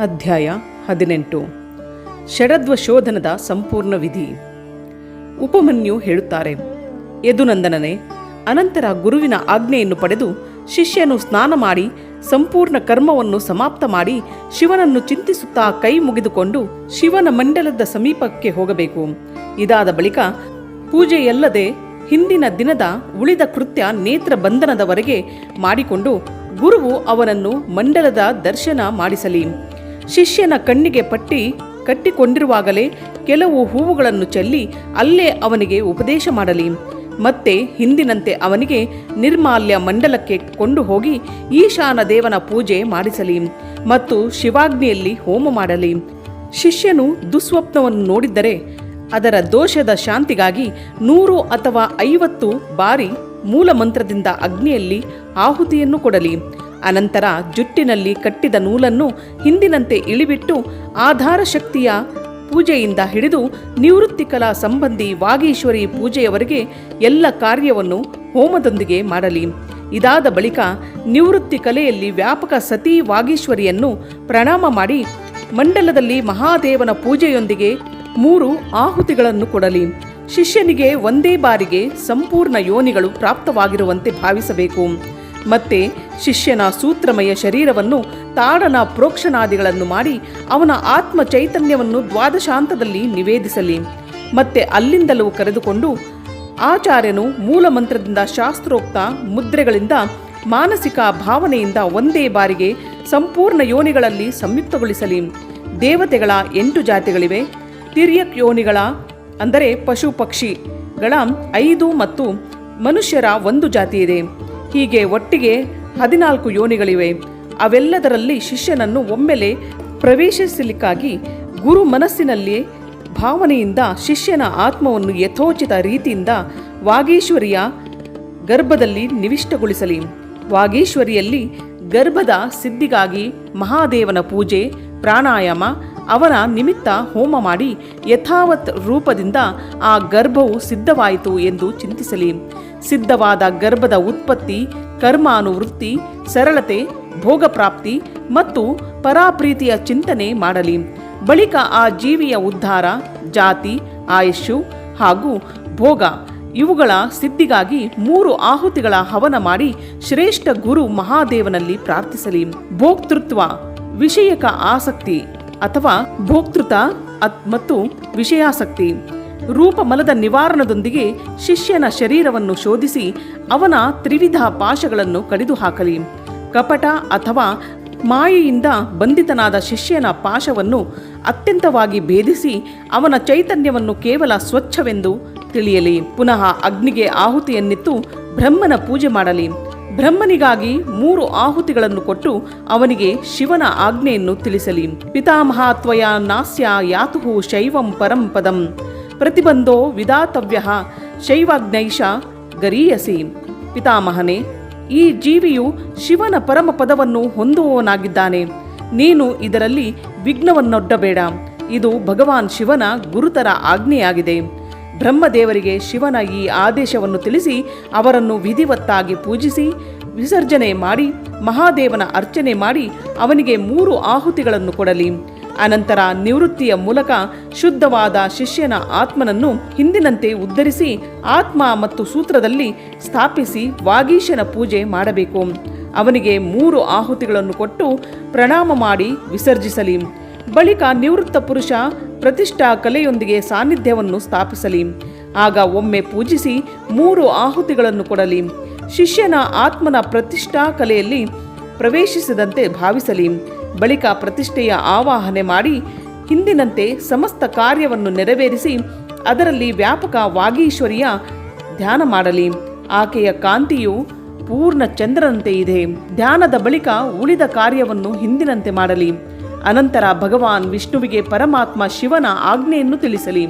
ಅಧ್ಯಾಯ ಹದಿನೆಂಟು. ಷಡದ್ವ ಶೋಧನದ ಸಂಪೂರ್ಣ ವಿಧಿ. ಉಪಮನ್ಯು ಹೇಳುತ್ತಾರೆ ಯದುನಂದನನೇ ಅನಂತರ ಗುರುವಿನ ಆಜ್ಞೆಯನ್ನು ಪಡೆದು ಶಿಷ್ಯನು ಸ್ನಾನ ಮಾಡಿ ಸಂಪೂರ್ಣ ಕರ್ಮವನ್ನು ಸಮಾಪ್ತ ಮಾಡಿ ಶಿವನನ್ನು ಚಿಂತಿಸುತ್ತಾ ಕೈ ಮುಗಿದುಕೊಂಡು ಶಿವನ ಮಂಡಲದ ಸಮೀಪಕ್ಕೆ ಹೋಗಬೇಕು. ಇದಾದ ಬಳಿಕ ಪೂಜೆಯಲ್ಲದೆ ಹಿಂದಿನ ದಿನದ ಉಳಿದ ಕೃತ್ಯ ನೇತ್ರ ಬಂಧನದವರೆಗೆ ಮಾಡಿಕೊಂಡು ಗುರುವು ಅವನನ್ನು ಮಂಡಲದ ದರ್ಶನ ಮಾಡಿಸಲಿ. ಶಿಷ್ಯನ ಕಣ್ಣಿಗೆ ಪಟ್ಟಿ ಕಟ್ಟಿಕೊಂಡಿರುವಾಗಲೇ ಕೆಲವು ಹೂವುಗಳನ್ನು ಚೆಲ್ಲಿ ಅಲ್ಲೇ ಅವನಿಗೆ ಉಪದೇಶ ಮಾಡಲಿ. ಮತ್ತೆ ಹಿಂದಿನಂತೆ ಅವನಿಗೆ ನಿರ್ಮಾಲ್ಯ ಮಂಡಲಕ್ಕೆ ಕೊಂಡು ಹೋಗಿ ಈಶಾನ ದೇವನ ಪೂಜೆ ಮಾಡಿಸಲಿ ಮತ್ತು ಶಿವಾಗ್ನಿಯಲ್ಲಿ ಹೋಮ ಮಾಡಲಿ. ಶಿಷ್ಯನು ದುಸ್ವಪ್ನವನ್ನು ನೋಡಿದ್ದರೆ ಅದರ ದೋಷದ ಶಾಂತಿಗಾಗಿ ನೂರು ಅಥವಾ ಐವತ್ತು ಬಾರಿ ಮೂಲ ಮಂತ್ರದಿಂದ ಅಗ್ನಿಯಲ್ಲಿ ಆಹುತಿಯನ್ನು ಕೊಡಲಿ. ಅನಂತರ ಜುಟ್ಟಿನಲ್ಲಿ ಕಟ್ಟಿದ ನೂಲನ್ನು ಹಿಂದಿನಂತೆ ಇಳಿಬಿಟ್ಟು ಆಧಾರ ಶಕ್ತಿಯ ಪೂಜೆಯಿಂದ ಹಿಡಿದು ನಿವೃತ್ತಿ ಕಲಾ ಸಂಬಂಧಿ ವಾಗೀಶ್ವರಿ ಪೂಜೆಯವರೆಗೆ ಎಲ್ಲ ಕಾರ್ಯವನ್ನು ಹೋಮದೊಂದಿಗೆ ಮಾಡಲಿ. ಇದಾದ ಬಳಿಕ ನಿವೃತ್ತಿ ಕಲೆಯಲ್ಲಿ ವ್ಯಾಪಕ ಸತಿ ವಾಗೀಶ್ವರಿಯನ್ನು ಪ್ರಣಾಮ ಮಾಡಿ ಮಂಡಲದಲ್ಲಿ ಮಹಾದೇವನ ಪೂಜೆಯೊಂದಿಗೆ ಮೂರು ಆಹುತಿಗಳನ್ನು ಕೊಡಲಿ. ಶಿಷ್ಯನಿಗೆ ಒಂದೇ ಬಾರಿಗೆ ಸಂಪೂರ್ಣ ಯೋನಿಗಳು ಪ್ರಾಪ್ತವಾಗಿರುವಂತೆ ಭಾವಿಸಬೇಕು. ಮತ್ತೆ ಶಿಷ್ಯನ ಸೂತ್ರಮಯ ಶರೀರವನ್ನು ತಾಡನ ಪ್ರೋಕ್ಷಣಾದಿಗಳನ್ನು ಮಾಡಿ ಅವನ ಆತ್ಮ ಚೈತನ್ಯವನ್ನು ದ್ವಾದಶಾಂತದಲ್ಲಿ ನಿವೇದಿಸಲಿ. ಮತ್ತೆ ಅಲ್ಲಿಂದಲೂ ಕರೆದುಕೊಂಡು ಆಚಾರ್ಯನು ಮೂಲ ಮಂತ್ರದಿಂದ ಶಾಸ್ತ್ರೋಕ್ತ ಮುದ್ರೆಗಳಿಂದ ಮಾನಸಿಕ ಭಾವನೆಯಿಂದ ಒಂದೇ ಬಾರಿಗೆ ಸಂಪೂರ್ಣ ಯೋನಿಗಳಲ್ಲಿ ಸಂಯುಕ್ತಗೊಳಿಸಲಿ. ದೇವತೆಗಳ ಎಂಟು ಜಾತಿಗಳಿವೆ. ತಿರ್ಯಕ್ ಯೋನಿಗಳ ಅಂದರೆ ಪಶು ಪಕ್ಷಿಗಳ ಐದು ಮತ್ತು ಮನುಷ್ಯರ ಒಂದು ಜಾತಿ ಇದೆ ಹೀಗೆ ಒಟ್ಟಿಗೆ ಹದಿನಾಲ್ಕು ಯೋನಿಗಳಿವೆ. ಅವೆಲ್ಲದರಲ್ಲಿ ಶಿಷ್ಯನನ್ನು ಒಮ್ಮೆಲೆ ಪ್ರವೇಶಿಸಲಿಕ್ಕಾಗಿ ಗುರು ಮನಸ್ಸಿನಲ್ಲಿ ಭಾವನೆಯಿಂದ ಶಿಷ್ಯನ ಆತ್ಮವನ್ನು ಯಥೋಚಿತ ರೀತಿಯಿಂದ ವಾಗೀಶ್ವರಿಯ ಗರ್ಭದಲ್ಲಿ ನಿವಿಷ್ಟಗೊಳಿಸಲಿ. ವಾಗೀಶ್ವರಿಯಲ್ಲಿ ಗರ್ಭದ ಸಿದ್ಧಿಗಾಗಿ ಮಹಾದೇವನ ಪೂಜೆ, ಪ್ರಾಣಾಯಾಮ ಅವನ ನಿಮಿತ್ತ ಹೋಮ ಮಾಡಿ ಯಥಾವತ್ ರೂಪದಿಂದ ಆ ಗರ್ಭವು ಸಿದ್ಧವಾಯಿತು ಎಂದು ಚಿಂತಿಸಲಿ. ಸಿದ್ಧವಾದ ಗರ್ಭದ ಉತ್ಪತ್ತಿ, ಕರ್ಮಾನುವೃತ್ತಿ, ಸರಳತೆ, ಭೋಗಪ್ರಾಪ್ತಿ ಮತ್ತು ಪರಾಪ್ರೀತಿಯ ಚಿಂತನೆ ಮಾಡಲಿ. ಬಳಿಕ ಆ ಜೀವಿಯ ಉದ್ಧಾರ, ಜಾತಿ ಆಯುಷ್ಯು ಹಾಗೂ ಭೋಗ ಇವುಗಳ ಸಿದ್ಧಿಗಾಗಿ ಮೂರು ಆಹುತಿಗಳ ಹವನ ಮಾಡಿ ಶ್ರೇಷ್ಠ ಗುರು ಮಹಾದೇವನಲ್ಲಿ ಪ್ರಾರ್ಥಿಸಲಿ. ಭೋಕ್ತೃತ್ವ ವಿಷಯಕ ಆಸಕ್ತಿ. ಅಥವಾ ಭೋಕ್ತೃತ ಮತ್ತು ವಿಷಯಾಸಕ್ತಿ. ರೂಪಮಲದ ನಿವಾರಣದೊಂದಿಗೆ ಶಿಷ್ಯನ ಶರೀರವನ್ನು ಶೋಧಿಸಿ ಅವನ ತ್ರಿವಿಧ ಪಾಶಗಳನ್ನು ಕಡಿದು ಹಾಕಲಿ ಕಪಟ ಅಥವಾ ಮಾಯೆಯಿಂದ ಬಂಧಿತನಾದ ಶಿಷ್ಯನ ಪಾಶವನ್ನು ಅತ್ಯಂತವಾಗಿ ಭೇದಿಸಿ ಅವನ ಚೈತನ್ಯವನ್ನು ಕೇವಲ ಸ್ವಚ್ಛವೆಂದು ತಿಳಿಯಲಿ. ಪುನಃ ಅಗ್ನಿಗೆ ಆಹುತಿಯನ್ನಿತ್ತು ಬ್ರಹ್ಮನ ಪೂಜೆ ಮಾಡಲಿ. ಬ್ರಹ್ಮನಿಗಾಗಿ ಮೂರು ಆಹುತಿಗಳನ್ನು ಕೊಟ್ಟು ಅವನಿಗೆ ಶಿವನ ಆಜ್ಞೆಯನ್ನು ತಿಳಿಸಲಿ. ಪಿತಾಮಹಾತ್ವಯ ನಾಸ್ಯ ಯಾತುಹು ಶೈವಂ ಪರಂ ಪದಂ. ಪ್ರತಿಬಂಧೋ ವಿಧಾತವ್ಯ ಶೈವಾಗ್ನೈಷ ಗರೀಯಸಿ. ಪಿತಾಮಹನೇ, ಈ ಜೀವಿಯು ಶಿವನ ಪರಮ ಪದವನ್ನು ಹೊಂದುವವನಾಗಿದ್ದಾನೆ. ನೀನು ಇದರಲ್ಲಿ ವಿಘ್ನವನ್ನೊಡ್ಡಬೇಡ. ಇದು ಭಗವಾನ್ ಶಿವನ ಗುರುತರ ಆಜ್ಞೆಯಾಗಿದೆ. ಬ್ರಹ್ಮದೇವರಿಗೆ ಶಿವನ ಈ ಆದೇಶವನ್ನು ತಿಳಿಸಿ ಅವರನ್ನು ವಿಧಿವತ್ತಾಗಿ ಪೂಜಿಸಿ, ವಿಸರ್ಜನೆ ಮಾಡಿ, ಮಹಾದೇವನ ಅರ್ಚನೆ ಮಾಡಿ ಅವನಿಗೆ ಮೂರು ಆಹುತಿಗಳನ್ನು ಕೊಡಲಿ. ಅನಂತರ ನಿವೃತ್ತಿಯ ಮೂಲಕ ಶುದ್ಧವಾದ ಶಿಷ್ಯನ ಆತ್ಮನನ್ನು ಹಿಂದಿನಂತೆ ಉದ್ಧರಿಸಿ ಆತ್ಮ ಮತ್ತು ಸೂತ್ರದಲ್ಲಿ ಸ್ಥಾಪಿಸಿ ವಾಗೀಶನ ಪೂಜೆ ಮಾಡಬೇಕು. ಅವನಿಗೆ ಮೂರು ಆಹುತಿಗಳನ್ನು ಕೊಟ್ಟು ಪ್ರಣಾಮ ಮಾಡಿ ವಿಸರ್ಜಿಸಲಿ. ಬಳಿಕ ನಿವೃತ್ತ ಪುರುಷ ಪ್ರತಿಷ್ಠಾ ಕಲೆಯೊಂದಿಗೆ ಸಾನ್ನಿಧ್ಯವನ್ನು ಸ್ಥಾಪಿಸಲಿ. ಆಗ ಒಮ್ಮೆ ಪೂಜಿಸಿ ಮೂರು ಆಹುತಿಗಳನ್ನು ಕೊಡಲಿ. ಶಿಷ್ಯನ ಆತ್ಮನ ಪ್ರತಿಷ್ಠಾ ಕಲೆಯಲ್ಲಿ ಪ್ರವೇಶಿಸಿದಂತೆ ಭಾವಿಸಲಿ. ಬಳಿಕ ಪ್ರತಿಷ್ಠೆಯ ಆವಾಹನೆ ಮಾಡಿ ಹಿಂದಿನಂತೆ ಸಮಸ್ತ ಕಾರ್ಯವನ್ನು ನೆರವೇರಿಸಿ ಅದರಲ್ಲಿ ವ್ಯಾಪಕ ವಾಗೀಶ್ವರಿಯ ಧ್ಯಾನ ಮಾಡಲಿ. ಆಕೆಯ ಕಾಂತಿಯು ಪೂರ್ಣ ಚಂದ್ರನಂತೆ ಇದೆ. ಧ್ಯಾನದ ಬಳಿಕ ಉಳಿದ ಕಾರ್ಯವನ್ನು ಹಿಂದಿನಂತೆ ಮಾಡಲಿ. ಅನಂತರ ಭಗವಾನ್ ವಿಷ್ಣುವಿಗೆ ಪರಮಾತ್ಮ ಶಿವನ ಆಜ್ಞೆಯನ್ನು ತಿಳಿಸಲಿ.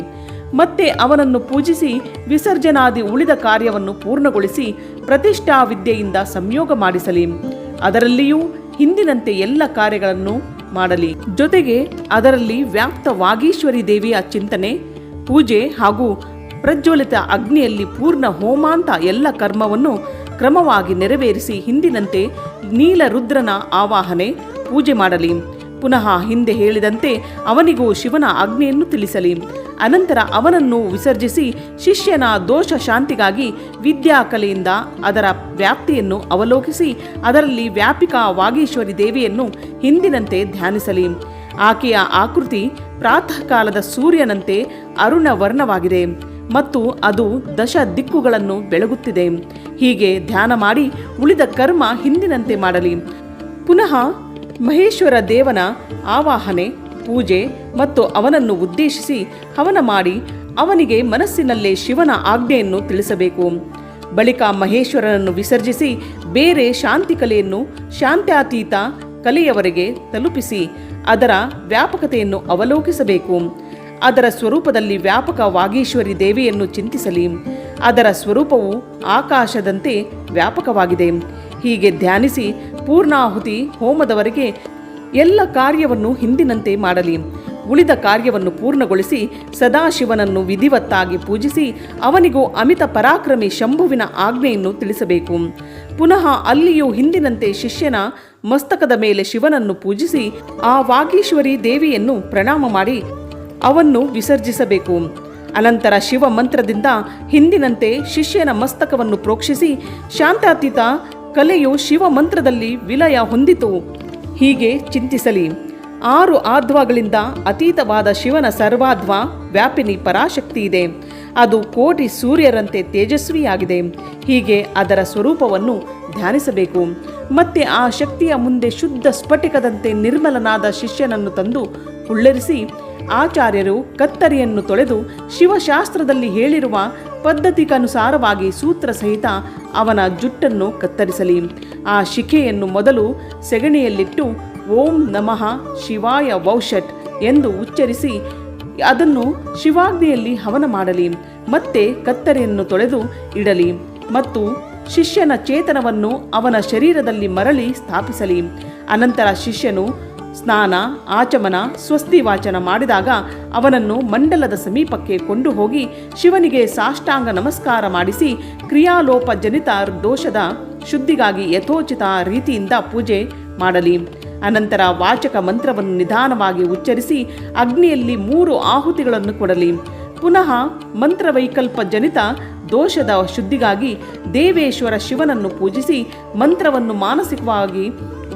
ಮತ್ತೆ ಅವನನ್ನು ಪೂಜಿಸಿ ವಿಸರ್ಜನಾದಿ ಉಳಿದ ಕಾರ್ಯವನ್ನು ಪೂರ್ಣಗೊಳಿಸಿ ಪ್ರತಿಷ್ಠಾ ವಿದ್ಯೆಯಿಂದ ಸಂಯೋಗ ಮಾಡಿಸಲಿ. ಅದರಲ್ಲಿಯೂ ಹಿಂದಿನಂತೆ ಎಲ್ಲ ಕಾರ್ಯಗಳನ್ನು ಮಾಡಲಿ. ಜೊತೆಗೆ ಅದರಲ್ಲಿ ವ್ಯಾಪ್ತ ವಾಗೀಶ್ವರಿ ದೇವಿಯ ಚಿಂತನೆ, ಪೂಜೆ ಹಾಗೂ ಪ್ರಜ್ವಲಿತ ಅಗ್ನಿಯಲ್ಲಿ ಪೂರ್ಣ ಹೋಮಾಂತ ಎಲ್ಲ ಕರ್ಮವನ್ನು ಕ್ರಮವಾಗಿ ನೆರವೇರಿಸಿ ಹಿಂದಿನಂತೆ ನೀಲರುದ್ರನ ಆವಾಹನೆ ಪೂಜೆ ಮಾಡಲಿ. ಪುನಃ ಹಿಂದೆ ಹೇಳಿದಂತೆ ಅವನಿಗೂ ಶಿವನ ಆಜ್ಞೆಯನ್ನು ತಿಳಿಸಲಿ. ಅನಂತರ ಅವನನ್ನು ವಿಸರ್ಜಿಸಿ ಶಿಷ್ಯನ ದೋಷ ಶಾಂತಿಗಾಗಿ ವಿದ್ಯಾಕಲೆಯಿಂದ ಅದರ ವ್ಯಾಪ್ತಿಯನ್ನು ಅವಲೋಕಿಸಿ ಅದರಲ್ಲಿ ವ್ಯಾಪಿಕ ವಾಗೀಶ್ವರಿ ದೇವಿಯನ್ನು ಹಿಂದಿನಂತೆ ಧ್ಯಾನಿಸಲಿ. ಆಕೆಯ ಆಕೃತಿ ಪ್ರಾತಃ ಕಾಲದ ಸೂರ್ಯನಂತೆ ಅರುಣ ವರ್ಣವಾಗಿದೆ ಮತ್ತು ಅದು ದಶ ದಿಕ್ಕುಗಳನ್ನು ಬೆಳಗುತ್ತಿದೆ. ಹೀಗೆ ಧ್ಯಾನ ಮಾಡಿ ಉಳಿದ ಕರ್ಮ ಹಿಂದಿನಂತೆ ಮಾಡಲಿ. ಪುನಃ ಮಹೇಶ್ವರ ದೇವನ ಆವಾಹನೆ, ಪೂಜೆ ಮತ್ತು ಅವನನ್ನು ಉದ್ದೇಶಿಸಿ ಹವನ ಮಾಡಿ ಅವನಿಗೆ ಮನಸ್ಸಿನಲ್ಲೇ ಶಿವನ ಆಜ್ಞೆಯನ್ನು ತಿಳಿಸಬೇಕು. ಬಳಿಕ ಮಹೇಶ್ವರನನ್ನು ವಿಸರ್ಜಿಸಿ ಬೇರೆ ಶಾಂತಿ ಕಲೆಯನ್ನು ಶಾಂತ್ಯಾತೀತ ಕಲೆಯವರೆಗೆ ತಲುಪಿಸಿ ಅದರ ವ್ಯಾಪಕತೆಯನ್ನು ಅವಲೋಕಿಸಬೇಕು. ಅದರ ಸ್ವರೂಪದಲ್ಲಿ ವ್ಯಾಪಕ ವಾಗೀಶ್ವರಿ ದೇವಿಯನ್ನು ಚಿಂತಿಸಲಿ. ಅದರ ಸ್ವರೂಪವು ಆಕಾಶದಂತೆ ವ್ಯಾಪಕವಾಗಿದೆ. ಹೀಗೆ ಧ್ಯಾನಿಸಿ ಪೂರ್ಣಾಹುತಿ ಹೋಮದವರೆಗೆ ಎಲ್ಲ ಕಾರ್ಯವನ್ನು ಹಿಂದಿನಂತೆ ಮಾಡಲಿ. ಉಳಿದ ಕಾರ್ಯವನ್ನು ಪೂರ್ಣಗೊಳಿಸಿ ಸದಾಶಿವನನ್ನು ವಿಧಿವತ್ತಾಗಿ ಪೂಜಿಸಿ ಅವನಿಗೂ ಅಮಿತ ಪರಾಕ್ರಮಿ ಶಂಭುವಿನ ಆಜ್ಞೆಯನ್ನು ತಿಳಿಸಬೇಕು. ಪುನಃ ಅಲ್ಲಿಯೂ ಹಿಂದಿನಂತೆ ಶಿಷ್ಯನ ಮಸ್ತಕದ ಮೇಲೆ ಶಿವನನ್ನು ಪೂಜಿಸಿ ಆ ವಾಗೀಶ್ವರಿ ದೇವಿಯನ್ನು ಪ್ರಣಾಮ ಮಾಡಿ ಅವನ್ನು ವಿಸರ್ಜಿಸಬೇಕು. ಅನಂತರ ಶಿವ ಮಂತ್ರದಿಂದ ಹಿಂದಿನಂತೆ ಶಿಷ್ಯನ ಮಸ್ತಕವನ್ನು ಪ್ರೋಕ್ಷಿಸಿ ಶಾಂತಾತೀತ ಕಲೆಯು ಶಿವ ಮಂತ್ರದಲ್ಲಿ ವಿಲಯ ಹೊಂದಿತು. ಹೀಗೆ ಚಿಂತಿಸಲಿ. ಆರು ಆಧ್ವಗಳಿಂದ ಅತೀತವಾದ ಶಿವನ ಸರ್ವಾಧ್ವ ವ್ಯಾಪಿನಿ ಪರಾಶಕ್ತಿ ಇದೆ. ಅದು ಕೋಟಿ ಸೂರ್ಯರಂತೆ ತೇಜಸ್ವಿಯಾಗಿದೆ. ಹೀಗೆ ಅದರ ಸ್ವರೂಪವನ್ನು ಧ್ಯಾನಿಸಬೇಕು. ಮತ್ತೆ ಆ ಶಕ್ತಿಯ ಮುಂದೆ ಶುದ್ಧ ಸ್ಫಟಿಕದಂತೆ ನಿರ್ಮಲನಾದ ಶಿಷ್ಯನನ್ನು ತಂದು ಉಳ್ಳರಿಸಿ ಆಚಾರ್ಯರು ಕತ್ತರಿಯನ್ನು ತೊಳೆದು ಶಿವಶಾಸ್ತ್ರದಲ್ಲಿ ಹೇಳಿರುವ ಪದ್ಧತಿಗನುಸಾರವಾಗಿ ಸೂತ್ರ ಸಹಿತ ಅವನ ಜುಟ್ಟನ್ನು ಕತ್ತರಿಸಲಿ. ಆ ಶಿಖೆಯನ್ನು ಮೊದಲು ಸೆಗಣಿಯಲ್ಲಿಟ್ಟು ಓಂ ನಮಃ ಶಿವಾಯ ವೌಷಟ್ ಎಂದು ಉಚ್ಚರಿಸಿ ಅದನ್ನು ಶಿವಾಗ್ನಿಯಲ್ಲಿ ಹವನ ಮಾಡಲಿ, ಮತ್ತೆ ಕತ್ತರಿಯನ್ನು ತೊಳೆದು ಇಡಲಿ ಮತ್ತು ಶಿಷ್ಯನ ಚೇತನವನ್ನು ಅವನ ಶರೀರದಲ್ಲಿ ಮರಳಿ ಸ್ಥಾಪಿಸಲಿ. ಅನಂತರ ಶಿಷ್ಯನು ಸ್ನಾನ, ಆಚಮನ, ಸ್ವಸ್ತಿ ವಾಚನ ಮಾಡಿದಾಗ ಅವನನ್ನು ಮಂಡಲದ ಸಮೀಪಕ್ಕೆ ಕೊಂಡು ಹೋಗಿ ಶಿವನಿಗೆ ಸಾಷ್ಟಾಂಗ ನಮಸ್ಕಾರ ಮಾಡಿಸಿ ಕ್ರಿಯಾಲೋಪ ಜನಿತ ದೋಷದ ಶುದ್ಧಿಗಾಗಿ ಯಥೋಚಿತ ರೀತಿಯಿಂದ ಪೂಜೆ ಮಾಡಲಿ. ಅನಂತರ ವಾಚಕ ಮಂತ್ರವನ್ನು ನಿಧಾನವಾಗಿ ಉಚ್ಚರಿಸಿ ಅಗ್ನಿಯಲ್ಲಿ ಮೂರು ಆಹುತಿಗಳನ್ನು ಕೊಡಲಿ. ಪುನಃ ಮಂತ್ರವೈಕಲ್ಪ ಜನಿತ ದೋಷದ ಶುದ್ಧಿಗಾಗಿ ದೇವೇಶ್ವರ ಶಿವನನ್ನು ಪೂಜಿಸಿ ಮಂತ್ರವನ್ನು ಮಾನಸಿಕವಾಗಿ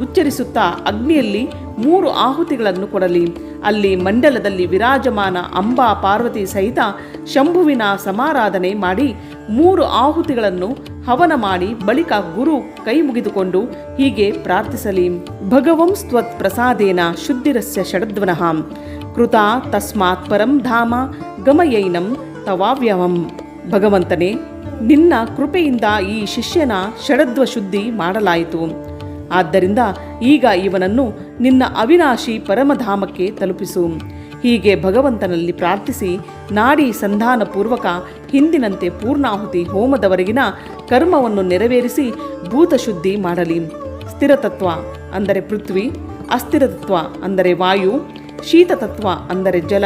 ಉಚ್ಚರಿಸುತ್ತಾ ಅಗ್ನಿಯಲ್ಲಿ ಮೂರು ಆಹುತಿಗಳನ್ನು ಕೊಡಲಿ. ಅಲ್ಲಿ ಮಂಡಲದಲ್ಲಿ ವಿರಾಜಮಾನ ಅಂಬಾ ಪಾರ್ವತಿ ಸಹಿತ ಶಂಭುವಿನ ಸಮಾರಾಧನೆ ಮಾಡಿ ಮೂರು ಆಹುತಿಗಳನ್ನು ಹವನ ಮಾಡಿ ಬಳಿಕ ಗುರು ಕೈ ಮುಗಿದುಕೊಂಡು ಹೀಗೆ ಪ್ರಾರ್ಥಿಸಲಿ. ಭಗವಂಸ್ತ್ವತ್ ಪ್ರಸಾದೇನ ಶುದ್ಧಿರಸ್ಯ ಷಡಧ್ವನಃ ಕೃತ ತಸ್ಮಾತ್ ಪರಂ ಧಾಮ ಗಮಯೈನಂ ತವಾವ್ಯವಂ ಭಗವಂತನೇ, ನಿನ್ನ ಕೃಪೆಯಿಂದ ಈ ಶಿಷ್ಯನ ಷಡದ್ವ ಶುದ್ಧಿ ಮಾಡಲಾಯಿತು. ಆದ್ದರಿಂದ ಈಗ ಇವನನ್ನು ನಿನ್ನ ಅವಿನಾಶಿ ಪರಮಧಾಮಕ್ಕೆ ತಲುಪಿಸು. ಹೀಗೆ ಭಗವಂತನಲ್ಲಿ ಪ್ರಾರ್ಥಿಸಿ ನಾಡಿ ಸಂಧಾನಪೂರ್ವಕ ಹಿಂದಿನಂತೆ ಪೂರ್ಣಾಹುತಿ ಹೋಮದವರೆಗಿನ ಕರ್ಮವನ್ನು ನೆರವೇರಿಸಿ ಭೂತಶುದ್ಧಿ ಮಾಡಲಿ. ಸ್ಥಿರತತ್ವ ಅಂದರೆ ಪೃಥ್ವಿ, ಅಸ್ಥಿರತತ್ವ ಅಂದರೆ ವಾಯು, ಶೀತತತ್ವ ಅಂದರೆ ಜಲ,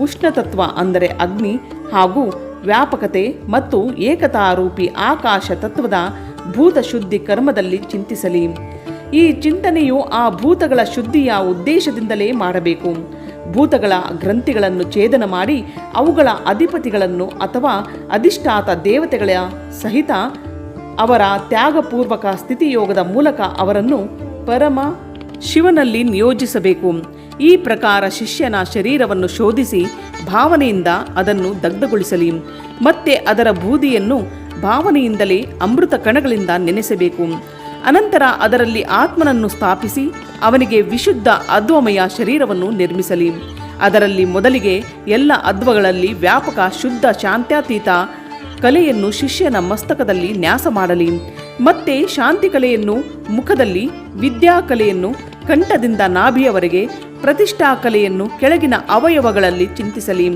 ಉಷ್ಣತತ್ವ ಅಂದರೆ ಅಗ್ನಿ ಹಾಗೂ ವ್ಯಾಪಕತೆ ಮತ್ತು ಏಕತಾರೂಪಿ ಆಕಾಶ ತತ್ವದ ಭೂತ ಶುದ್ಧಿ ಕರ್ಮದಲ್ಲಿ ಚಿಂತಿಸಲಿ. ಈ ಚಿಂತನೆಯು ಆ ಭೂತಗಳ ಶುದ್ಧಿಯ ಉದ್ದೇಶದಿಂದಲೇ ಮಾಡಬೇಕು. ಭೂತಗಳ ಗ್ರಂಥಿಗಳನ್ನು ಛೇದನ ಮಾಡಿ ಅವುಗಳ ಅಧಿಪತಿಗಳನ್ನು ಅಥವಾ ಅಧಿಷ್ಠಾತ ದೇವತೆಗಳ ಸಹಿತ ಅವರ ತ್ಯಾಗಪೂರ್ವಕ ಸ್ಥಿತಿಯೋಗದ ಮೂಲಕ ಅವರನ್ನು ಪರಮ ಶಿವನಲ್ಲಿ ನಿಯೋಜಿಸಬೇಕು. ಈ ಪ್ರಕಾರ ಶಿಷ್ಯನ ಶರೀರವನ್ನು ಶೋಧಿಸಿ ಭಾವನೆಯಿಂದ ಅದನ್ನು ದಗ್ಧಗೊಳಿಸಲಿ. ಮತ್ತೆ ಅದರ ಬೂದಿಯನ್ನು ಭಾವನೆಯಿಂದಲೇ ಅಮೃತ ಕಣಗಳಿಂದ ನೆನೆಸಬೇಕು. ಅನಂತರ ಅದರಲ್ಲಿ ಆತ್ಮನನ್ನು ಸ್ಥಾಪಿಸಿ ಅವನಿಗೆ ವಿಶುದ್ಧ ಅದ್ವಮಯ ಶರೀರವನ್ನು ನಿರ್ಮಿಸಲಿ. ಅದರಲ್ಲಿ ಮೊದಲಿಗೆ ಎಲ್ಲ ಅದ್ವಗಳಲ್ಲಿ ವ್ಯಾಪಕ ಶುದ್ಧ ಶಾಂತ್ಯಾತೀತ ಕಲೆಯನ್ನು ಶಿಷ್ಯನ ಮಸ್ತಕದಲ್ಲಿ ನ್ಯಾಸ ಮಾಡಲಿ. ಮತ್ತೆ ಶಾಂತಿ ಕಲೆಯನ್ನು ಮುಖದಲ್ಲಿ ವಿದ್ಯಾ ಕಲೆಯನ್ನು ಕಂಠದಿಂದ ನಾಭಿಯವರೆಗೆ ಪ್ರತಿಷ್ಠಾ ಕಲೆಯನ್ನು ಕೆಳಗಿನ ಅವಯವಗಳಲ್ಲಿ ಚಿಂತಿಸಲಿ.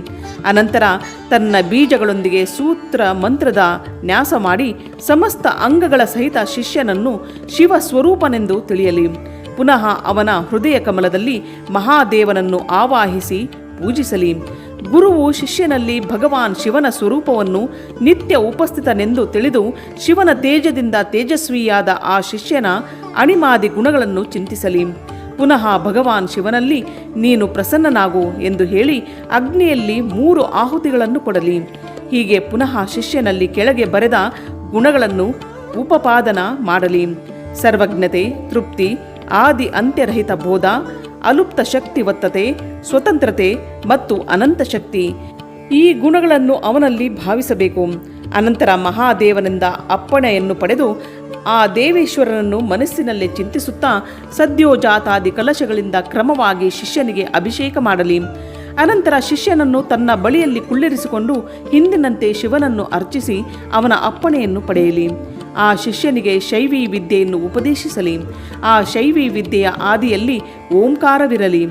ಅನಂತರ ತನ್ನ ಬೀಜಗಳೊಂದಿಗೆ ಸೂತ್ರ ಮಂತ್ರದ ನ್ಯಾಸ ಮಾಡಿ ಸಮಸ್ತ ಅಂಗಗಳ ಸಹಿತ ಶಿಷ್ಯನನ್ನು ಶಿವ ಸ್ವರೂಪನೆಂದು ತಿಳಿಯಲಿ. ಪುನಃ ಅವನ ಹೃದಯ ಕಮಲದಲ್ಲಿ ಮಹಾದೇವನನ್ನು ಆವಾಹಿಸಿ ಪೂಜಿಸಲಿ. ಗುರುವು ಶಿಷ್ಯನಲ್ಲಿ ಭಗವಾನ್ ಶಿವನ ಸ್ವರೂಪವನ್ನು ನಿತ್ಯ ಉಪಸ್ಥಿತನೆಂದು ತಿಳಿದು ಶಿವನ ತೇಜದಿಂದ ತೇಜಸ್ವಿಯಾದ ಆ ಶಿಷ್ಯನ ಅಣಿಮಾದಿ ಗುಣಗಳನ್ನು ಚಿಂತಿಸಲಿ. ಪುನಃ ಭಗವಾನ್ ಶಿವನಲ್ಲಿ ನೀನು ಪ್ರಸನ್ನನಾಗು ಎಂದು ಹೇಳಿ ಅಗ್ನಿಯಲ್ಲಿ ಮೂರು ಆಹುತಿಗಳನ್ನು ಕೊಡಲಿ. ಹೀಗೆ ಪುನಃ ಶಿಷ್ಯನಲ್ಲಿ ಕೆಳಗೆ ಬರೆದ ಗುಣಗಳನ್ನು ಉಪಪಾದನ ಮಾಡಲಿ. ಸರ್ವಜ್ಞತೆ, ತೃಪ್ತಿ, ಆದಿ ಅಂತ್ಯರಹಿತ ಬೋಧ, ಅಲುಪ್ತ ಶಕ್ತಿವತ್ತತೆ ಸ್ವತಂತ್ರತೆ ಮತ್ತು ಅನಂತ ಶಕ್ತಿ. ಈ ಗುಣಗಳನ್ನು ಅವನಲ್ಲಿ ಭಾವಿಸಬೇಕು. ಅನಂತರ ಮಹಾದೇವನಿಂದ ಅಪ್ಪಣೆಯನ್ನು ಪಡೆದು ಆ ದೇವೇಶ್ವರನನ್ನು ಮನಸ್ಸಿನಲ್ಲಿ ಚಿಂತಿಸುತ್ತಾ ಸದ್ಯೋಜಾತಾದಿ ಕಲಶಗಳಿಂದ ಕ್ರಮವಾಗಿ ಶಿಷ್ಯನಿಗೆ ಅಭಿಷೇಕ ಮಾಡಲಿ. ಅನಂತರ ಶಿಷ್ಯನನ್ನು ತನ್ನ ಬಳಿಯಲ್ಲಿ ಕುಳ್ಳಿರಿಸಿಕೊಂಡು ಹಿಂದಿನಂತೆ ಶಿವನನ್ನು ಅರ್ಚಿಸಿ ಅವನ ಅಪ್ಪಣೆಯನ್ನು ಪಡೆಯಲಿ. ಆ ಶಿಷ್ಯನಿಗೆ ಶೈವಿ ವಿದ್ಯೆಯನ್ನು ಉಪದೇಶಿಸಲಿ. ಆ ಶೈವಿ ವಿದ್ಯೆಯ ಆದಿಯಲ್ಲಿ ಓಂಕಾರವಿರಲಿ.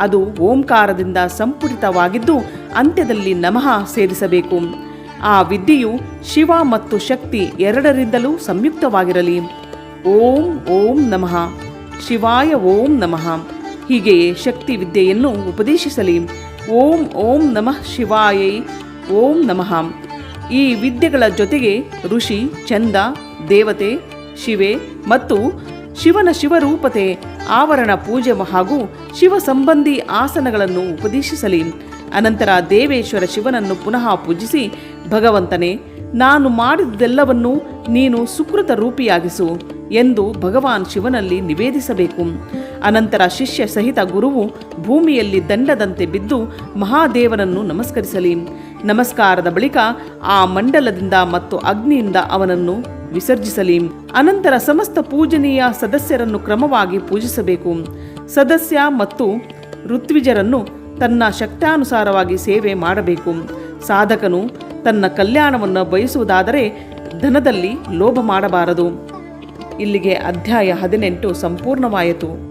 ಅದು ಓಂಕಾರದಿಂದ ಸಂಪುಟಿತವಾಗಿದ್ದು ಅಂತ್ಯದಲ್ಲಿ ನಮಃ ಸೇರಿಸಬೇಕು. ಆ ವಿದ್ಯೆಯು ಶಿವ ಮತ್ತು ಶಕ್ತಿ ಎರಡರಿಂದಲೂ ಸಂಯುಕ್ತವಾಗಿರಲಿ. ಓಂ ಓಂ ನಮಃ. ಶಿವಾಯ ಓಂ ನಮಃ. ಹೀಗೆಯೇ ಶಕ್ತಿ ವಿದ್ಯೆಯನ್ನು ಉಪದೇಶಿಸಲಿ. ಓಂ ಓಂ ನಮಃ ಶಿವಾಯೈ. ಓಂ ನಮಃ. ಈ ವಿದ್ಯೆಗಳ ಜೊತೆಗೆ ಋಷಿ, ಚಂದ, ದೇವತೆ, ಶಿವೆ ಮತ್ತು ಶಿವನ ಶಿವರೂಪತೆ, ಆವರಣ ಪೂಜೆ ಹಾಗೂ ಶಿವ ಸಂಬಂಧಿ ಆಸನಗಳನ್ನು ಉಪದೇಶಿಸಲಿ. ಅನಂತರ ದೇವೇಶ್ವರ ಶಿವನನ್ನು ಪುನಃ ಪೂಜಿಸಿ, ಭಗವಂತನೇ, ನಾನು ಮಾಡಿದ್ದೆಲ್ಲವನ್ನೂ ನೀನು ಸುಕೃತ ರೂಪಿಯಾಗಿಸು ಎಂದು ಭಗವಾನ್ ಶಿವನಲ್ಲಿ ನಿವೇದಿಸಬೇಕು. ಅನಂತರ ಶಿಷ್ಯ ಸಹಿತ ಗುರುವು ಭೂಮಿಯಲ್ಲಿ ದಂಡದಂತೆ ಬಿದ್ದು ಮಹಾದೇವನನ್ನು ನಮಸ್ಕರಿಸಲಿ. ನಮಸ್ಕಾರದ ಬಳಿಕ ಆ ಮಂಡಲದಿಂದ ಮತ್ತು ಅಗ್ನಿಯಿಂದ ಅವನನ್ನು ವಿಸರ್ಜಿಸಲಿ. ಅನಂತರ ಸಮಸ್ತ ಪೂಜನೀಯ ಸದಸ್ಯರನ್ನು ಕ್ರಮವಾಗಿ ಪೂಜಿಸಬೇಕು. ಸದಸ್ಯ ಮತ್ತು ಋತ್ವಿಜರನ್ನು ತನ್ನ ಶಕ್ತಾನುಸಾರವಾಗಿ ಸೇವೆ ಮಾಡಬೇಕು. ಸಾಧಕನು ತನ್ನ ಕಲ್ಯಾಣವನ್ನು ಬಯಸುವುದಾದರೆ ಧನದಲ್ಲಿ ಲೋಭ ಮಾಡಬಾರದು. ಇಲ್ಲಿಗೆ ಅಧ್ಯಾಯ ಹದಿನೆಂಟು ಸಂಪೂರ್ಣವಾಯಿತು.